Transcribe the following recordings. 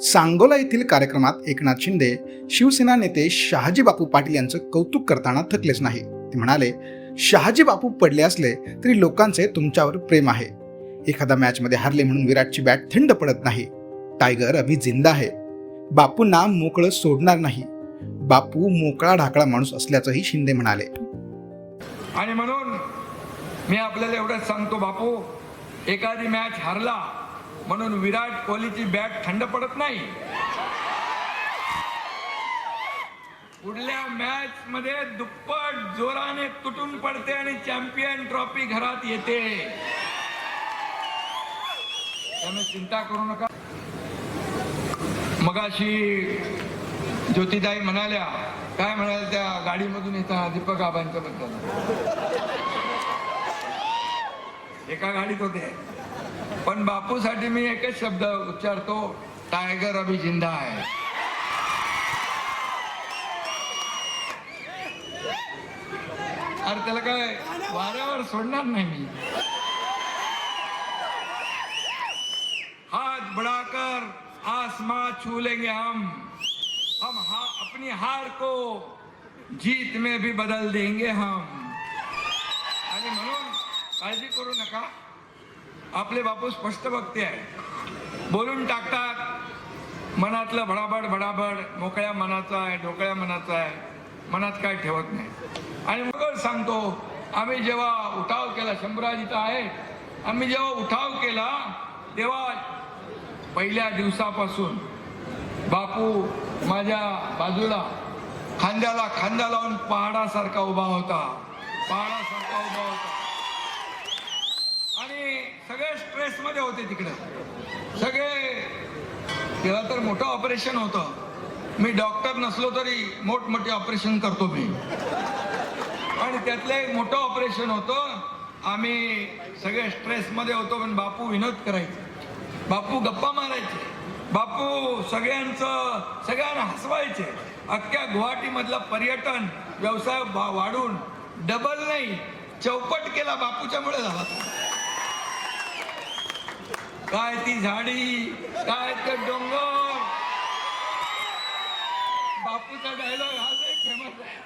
सांगोला येथील कार्यक्रमात एकनाथ शिंदे शिवसेना नेते शहाजी बापू पाटील यांचं कौतुक करताना थकलेच नाही. ते म्हणाले शहाजी बापू पडले असले तरी लोकांचे तुमच्यावर प्रेम आहे. एखादा मॅचमध्ये हारले म्हणून विराटची बॅट थंड पडत नाही. टायगर अभि जिंदा आहे. बापूंना मोकळं सोडणार नाही. बापू मोकळा ढाकळा माणूस असल्याचंही शिंदे म्हणाले. आणि म्हणून मी आपल्याला एवढंच सांगतो बापू एखादी मॅच हारला म्हणून विराट कोहलीची बॅट थंड पडत नाही. पुढल्या मॅच मध्ये दुप्पट जोराने तुटून पडते आणि चॅम्पियन ट्रॉफी घरात येते. त्यामुळे चिंता करू नका. मगाशी ज्योतिताई म्हणाल्या काय म्हणाल्या त्या गाडीमधून येतात दीपक आबांच्या बद्दल? एका गाडीत होते. पण बापूसाठी मी एकच शब्द उच्चारतो टायगर अभि ज़िंदा आहे अरे त्याला काय वाऱ्यावर सोडणार नाही मी. हाथ बढ़ाकर आसमां छू लेंगे हम. हम हा, अपनी हार को जीत में भी बदल देंगे हम. आणि म्हणून काळजी करू नका. आपले बापू स्पष्ट भक्ती आहे. बोलून टाकतात मनातलं भडाभड भडाभड मोकळ्या मनाचा आहे ढोकळ्या मनाचा आहे मनात काय ठेवत नाही. आणि मग सांगतो आम्ही जेव्हा उठाव केला शंभराज इथं आहे आम्ही जेव्हा उठाव केला तेव्हा पहिल्या दिवसापासून बापू माझ्या बाजूला खांद्याला खांदा लावून पहाडासारखा उभा होता. पहाडासारखा उभा होता. सगळे स्ट्रेस मध्ये होते तिकडे. सगळे तेव्हा तर मोठं ऑपरेशन होतं. मी डॉक्टर नसलो तरी मोठमोठे ऑपरेशन करतो मी. आणि त्यातलं एक मोठं ऑपरेशन होतं. आम्ही सगळे स्ट्रेसमध्ये होतो पण बापू विनोद करायचे. बापू गप्पा मारायचे. बापू सगळ्यांचं सगळ्यांना हसवायचे. अख्ख्या गुवाहाटीमधलं पर्यटन व्यवसाय वाढून डबल नाही चौपट केला बापूच्यामुळे झाला. काय ती झाडी? काय ते डोंगर? बापूचा डायलॉग हा फेमस आहे.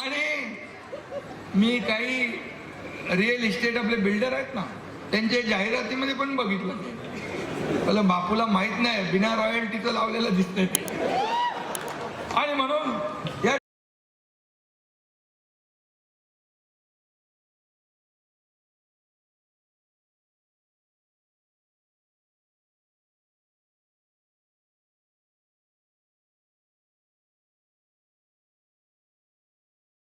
आणि मी काही रिअल इस्टेट आपले बिल्डर आहेत ना त्यांच्या जाहिरातीमध्ये पण बघितलं. मला बापूला माहीत नाही बिना रॉयल्टीचं लावलेलं दिसतंय. ते